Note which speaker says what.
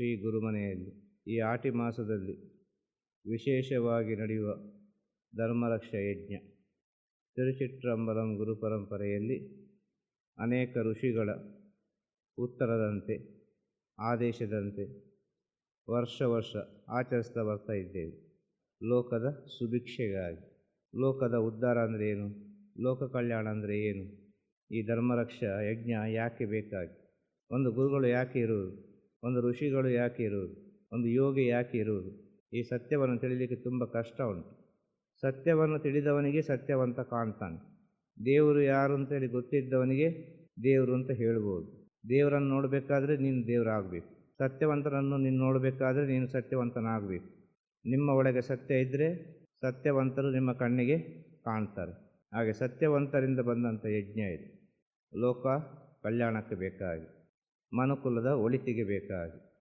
Speaker 1: ಶ್ರೀ ಗುರುಮನೆಯಲ್ಲಿ ಈ ಆಟಿ ಮಾಸದಲ್ಲಿ ವಿಶೇಷವಾಗಿ ನಡೆಯುವ ಧರ್ಮರಕ್ಷ ಯಜ್ಞ. ತಿರುಚಿಟ್ರಂಬಲಂ ಗುರು ಪರಂಪರೆಯಲ್ಲಿ ಅನೇಕ ಋಷಿಗಳ ಉತ್ತರದಂತೆ, ಆದೇಶದಂತೆ ವರ್ಷ ವರ್ಷ ಆಚರಿಸ್ತಾ ಬರ್ತಾ ಇದ್ದೇವೆ. ಲೋಕದ ಸುಭಿಕ್ಷೆಗಾಗಿ. ಲೋಕದ ಉದ್ಧಾರ ಅಂದರೆ ಏನು? ಲೋಕ ಕಲ್ಯಾಣ ಅಂದರೆ ಏನು? ಈ ಧರ್ಮರಕ್ಷ ಯಜ್ಞ ಯಾಕೆ ಬೇಕಾಗಿ? ಒಂದು ಗುರುಗಳು ಯಾಕೆ ಇರುವುದು? ಒಂದು ಋಷಿಗಳು ಯಾಕೆ ಇರುವುದು? ಒಂದು ಯೋಗಿ ಯಾಕೆ ಇರುವುದು? ಈ ಸತ್ಯವನ್ನು ತಿಳಿಲಿಕ್ಕೆ ತುಂಬ ಕಷ್ಟ ಉಂಟು. ಸತ್ಯವನ್ನು ತಿಳಿದವನಿಗೆ ಸತ್ಯವಂತ ಕಾಣ್ತಾನೆ. ದೇವರು ಯಾರು ಅಂತೇಳಿ ಗೊತ್ತಿದ್ದವನಿಗೆ ದೇವರು ಅಂತ ಹೇಳ್ಬೋದು. ದೇವರನ್ನು ನೋಡಬೇಕಾದ್ರೆ ನೀನು ದೇವರಾಗಬೇಕು. ಸತ್ಯವಂತರನ್ನು ನೀನು ನೋಡಬೇಕಾದ್ರೆ ನೀನು ಸತ್ಯವಂತನಾಗಬೇಕು. ನಿಮ್ಮ ಒಳಗೆ ಸತ್ಯ ಇದ್ದರೆ ಸತ್ಯವಂತರು ನಿಮ್ಮ ಕಣ್ಣಿಗೆ ಕಾಣ್ತಾರೆ. ಹಾಗೆ ಸತ್ಯವಂತರಿಂದ ಬಂದಂಥ ಯಜ್ಞ ಇದು. ಲೋಕ ಕಲ್ಯಾಣಕ್ಕೆ ಬೇಕಾಗಿ ಮನುಕುಲದ ಒಳಿತಿಗೆ ಬೇಕಾಗಿ.